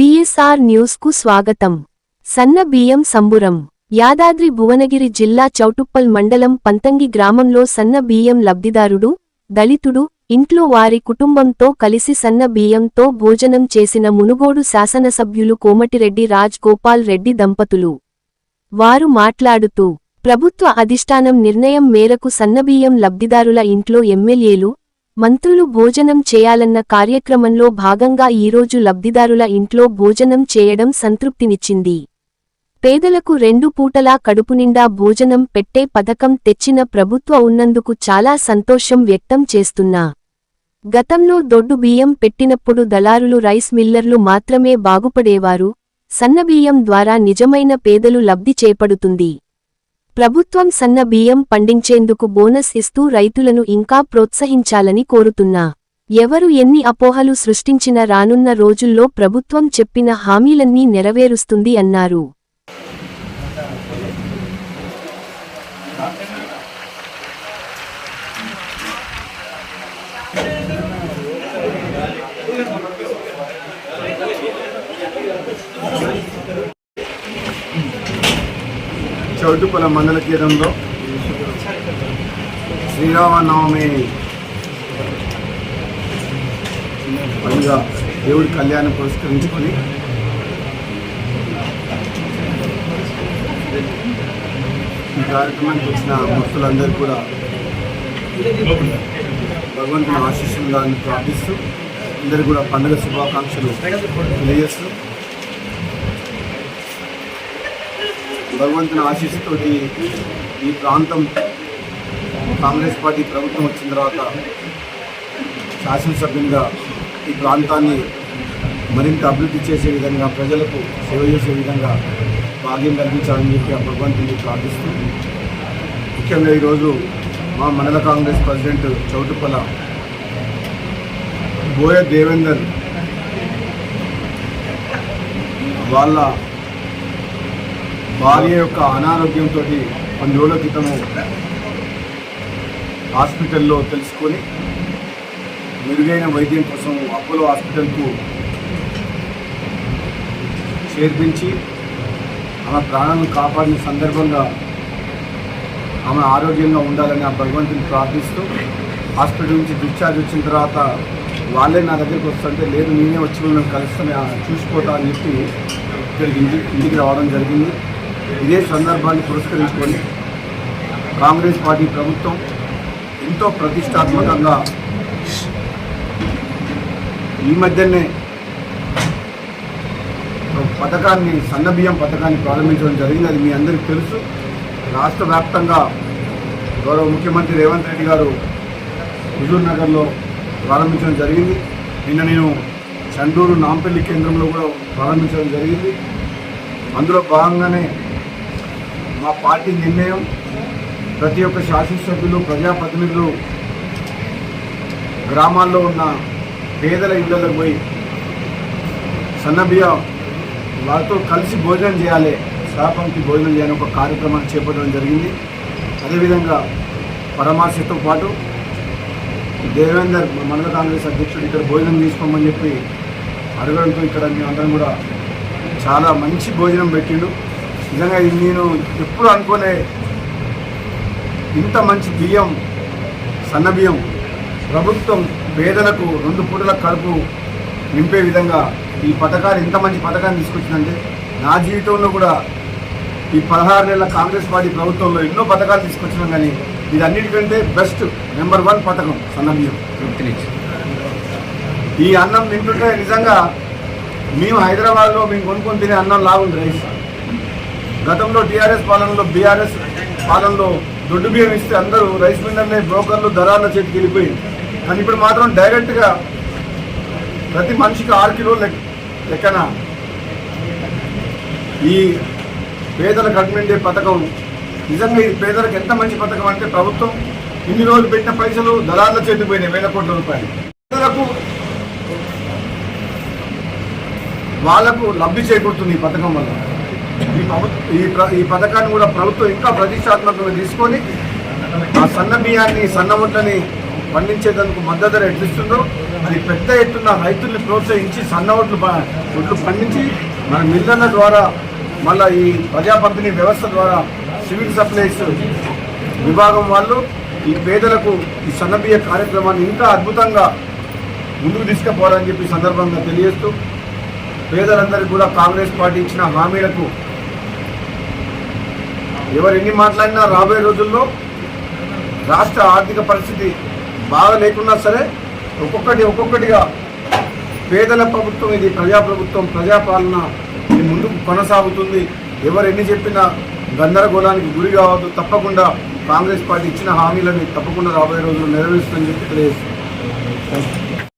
BSR న్యూస్కు స్వాగతం. సన్న బియ్యం సంబురం. యాదాద్రి భువనగిరి జిల్లా చౌటుప్పల్ మండలం పంతంగి గ్రామంలో సన్న బియ్యం లబ్ధిదారుడు దళితుడు ఇంట్లో వారి కుటుంబంతో కలిసి సన్న బియ్యంతో భోజనం చేసిన మునుగోడు శాసనసభ్యులు కోమటిరెడ్డి రాజ్ గోపాల్ రెడ్డి దంపతులు. వారు మాట్లాడుతూ ప్రభుత్వ అధిష్టానం నిర్ణయం మేరకు సన్నబియ్యం లబ్ధిదారుల ఇంట్లో ఎమ్మెల్యేలు మంత్రులు భోజనం చేయాలన్న కార్యక్రమంలో భాగంగా ఈరోజు లబ్ధిదారుల ఇంట్లో భోజనం చేయడం సంతృప్తినిచ్చింది. పేదలకు రెండు పూటలా కడుపునిండా భోజనం పెట్టే పథకం తెచ్చిన ప్రభుత్వ ఉన్నందుకు చాలా సంతోషం వ్యక్తం చేస్తున్నా. గతంలో దొడ్డు బియ్యం పెట్టినప్పుడు దళారులు రైస్ మిల్లర్లు మాత్రమే బాగుపడేవారు. సన్నబియ్యం ద్వారా నిజమైన పేదలు లబ్ధి చేపడుతుంది. ప్రభుత్వం సన్న బియ్యం పండించేందుకు బోనస్ ఇస్తూ రైతులను ఇంకా ప్రోత్సహించాలని కోరుతున్నా. ఎవరు ఎన్ని అపోహలు సృష్టించినా రానున్న రోజుల్లో ప్రభుత్వం చెప్పిన హామీలన్నీ నెరవేరుస్తుంది అన్నారు. చౌటుపల మండల కేంద్రంలో శ్రీరామనవమి పండుగ దేవుడి కళ్యాణం పురస్కరించుకొని ఈ కార్యక్రమానికి వచ్చిన భక్తులందరూ కూడా భగవంతుని ఆశీస్సులుగా ప్రార్థిస్తూ అందరూ కూడా పండుగ శుభాకాంక్షలు తెలియజేస్తూ భగవంతుని ఆశీస్సుతోటి ఈ ప్రాంతం కాంగ్రెస్ పార్టీ ప్రభుత్వం వచ్చిన తర్వాత శాసనసభ్యునిగా ఈ ప్రాంతాన్ని మరింత అభివృద్ధి చేసే విధంగా ప్రజలకు సేవ చేసే విధంగా భాగ్యం కల్పించాలని చెప్పి ఆ భగవంతుని ప్రార్థిస్తూ ముఖ్యంగా ఈరోజు మా మండల కాంగ్రెస్ ప్రెసిడెంట్ చౌటుప్పల బోయ దేవేందర్ వాళ్ళ భార్య యొక్క అనారోగ్యంతో కొన్ని రోజుల క్రితము హాస్పిటల్లో తెలుసుకొని మెరుగైన వైద్యం కోసం అపోలో హాస్పిటల్కు చేర్పించి ఆమె ప్రాణాలను కాపాడిన సందర్భంగా ఆమె ఆరోగ్యంగా ఉండాలని ఆ భగవంతుని ప్రార్థిస్తూ హాస్పిటల్ నుంచి డిశ్చార్జ్ వచ్చిన తర్వాత వాళ్ళే నా దగ్గరికి వస్తుంటే లేదు నేనే వచ్చి మిమ్మల్ని కలుస్తాను చూసిపోతా అని చెప్పి ఇక్కడికి ఇంటికి రావడం జరిగింది. ఇదే సందర్భాన్ని పురస్కరించుకొని కాంగ్రెస్ పార్టీ ప్రభుత్వం ఎంతో ప్రతిష్టాత్మకంగా ఈ మధ్యనే పథకాన్ని సన్నబియ్యం పథకాన్ని ప్రారంభించడం జరిగింది. అది మీ అందరికీ తెలుసు. రాష్ట్ర వ్యాప్తంగా గౌరవ ముఖ్యమంత్రి రేవంత్ రెడ్డి గారు హుజూర్ నగర్లో ప్రారంభించడం జరిగింది. నిన్న నేను చండూరు నాంపల్లి కేంద్రంలో కూడా ప్రారంభించడం జరిగింది. అందులో భాగంగానే మా పార్టీ నిర్ణయం. ప్రతి ఒక్క శాసనసభ్యులు ప్రజాప్రతినిధులు గ్రామాల్లో ఉన్న పేదల ఇళ్ళలో పోయి సన్నబియ్యం వాళ్ళతో కలిసి భోజనం చేయాలి. సహపంక్తి భోజనం చేయని ఒక కార్యక్రమాన్ని చేపట్టడం జరిగింది. అదేవిధంగా పరమాశతో పాటు దేవేందర్ మండల కాంగ్రెస్ అధ్యక్షుడు ఇక్కడ భోజనం తీసుకోమని చెప్పి అడగడంతో ఇక్కడ మేమందరం కూడా చాలా మంచి భోజనం పెట్టిండు. నిజంగా నేను ఎప్పుడు అనుకోలే. ఇంత మంచి బియ్యం సన్న బియ్యం ప్రభుత్వం పేదలకు రెండు పూటల కడుపు నింపే విధంగా ఈ పథకాలు ఇంత మంచి పథకాన్ని తీసుకొచ్చిందంటే నా జీవితంలో కూడా ఈ పదహారు నెలల కాంగ్రెస్ పార్టీ ప్రభుత్వంలో ఎన్నో పథకాలు తీసుకొచ్చినాం కానీ ఇది అన్నిటికంటే బెస్ట్ నెంబర్ వన్ పథకం సన్నబియ్యం ఈ అన్నం తింటుంటే నిజంగా మేము హైదరాబాద్లో మేము కొనుక్కొని తినే అన్నం లాగుంది రైస్. గతంలో టీఆర్ఎస్ పాలనలో బీఆర్ఎస్ పాలనలో దొడ్డు బియ్యం ఇస్తే అందరూ రైస్ మిల్లర్లే బ్రోకర్లు దళాల చేతికి వెళ్ళిపోయి కానీ ఇప్పుడు మాత్రం డైరెక్ట్గా ప్రతి మనిషికి ఆరు కిలోలు లెక్క లెక్కన ఈ పేదలకు అడ్మిండే పథకం నిజంగా ఇది పేదలకు ఎంత మంచి పథకం అంటే ప్రభుత్వం ఇన్ని రోజులు పెట్టిన పైసలు దళాల చేతికి పోయినాయి వేల కోట్ల రూపాయలు. పేదలకు వాళ్ళకు లబ్ధి చేకూరుతుంది ఈ పథకం వల్ల. ఈ ప్రభుత్వ ఈ ఈ పథకాన్ని కూడా ప్రభుత్వం ఇంకా ప్రతిష్టాత్మకంగా తీసుకొని ఆ సన్న బియ్యాన్ని సన్న ముట్టని పండించేందుకు మద్దతు ధర ఎట్లిస్తుందో అది పెద్ద ఎత్తున రైతుల్ని ప్రోత్సహించి సన్న ఒడ్లు ప- ఒడ్లు పండించి మన మిల్లర్ల ద్వారా మళ్ళీ ఈ ప్రజా పంపిణీ వ్యవస్థ ద్వారా సివిల్ సప్లైస్ విభాగం వాళ్ళు ఈ పేదలకు ఈ సన్నబియ్య కార్యక్రమాన్ని ఇంకా అద్భుతంగా ముందుకు తీసుకుపోవాలని చెప్పి సందర్భంగా తెలియజేస్తూ పేదలందరికీ కూడా కాంగ్రెస్ పార్టీ ఇచ్చిన హామీలకు ఎవరు ఎన్ని మాట్లాడినా రాబోయే రోజుల్లో రాష్ట్ర ఆర్థిక పరిస్థితి బాగా లేకున్నా సరే ఒక్కొక్కటి ఒక్కొక్కటిగా పేదల ప్రభుత్వం ఇది ప్రజాప్రభుత్వం ప్రజాపాలన ఇది ముందుకు కొనసాగుతుంది. ఎవరు ఎన్ని చెప్పినా గందరగోళానికి గురి కావద్దు. తప్పకుండా కాంగ్రెస్ పార్టీ ఇచ్చిన హామీలను తప్పకుండా రాబోయే రోజుల్లో నెరవేరుస్తుందని చెప్పి తెలియజేస్తుంది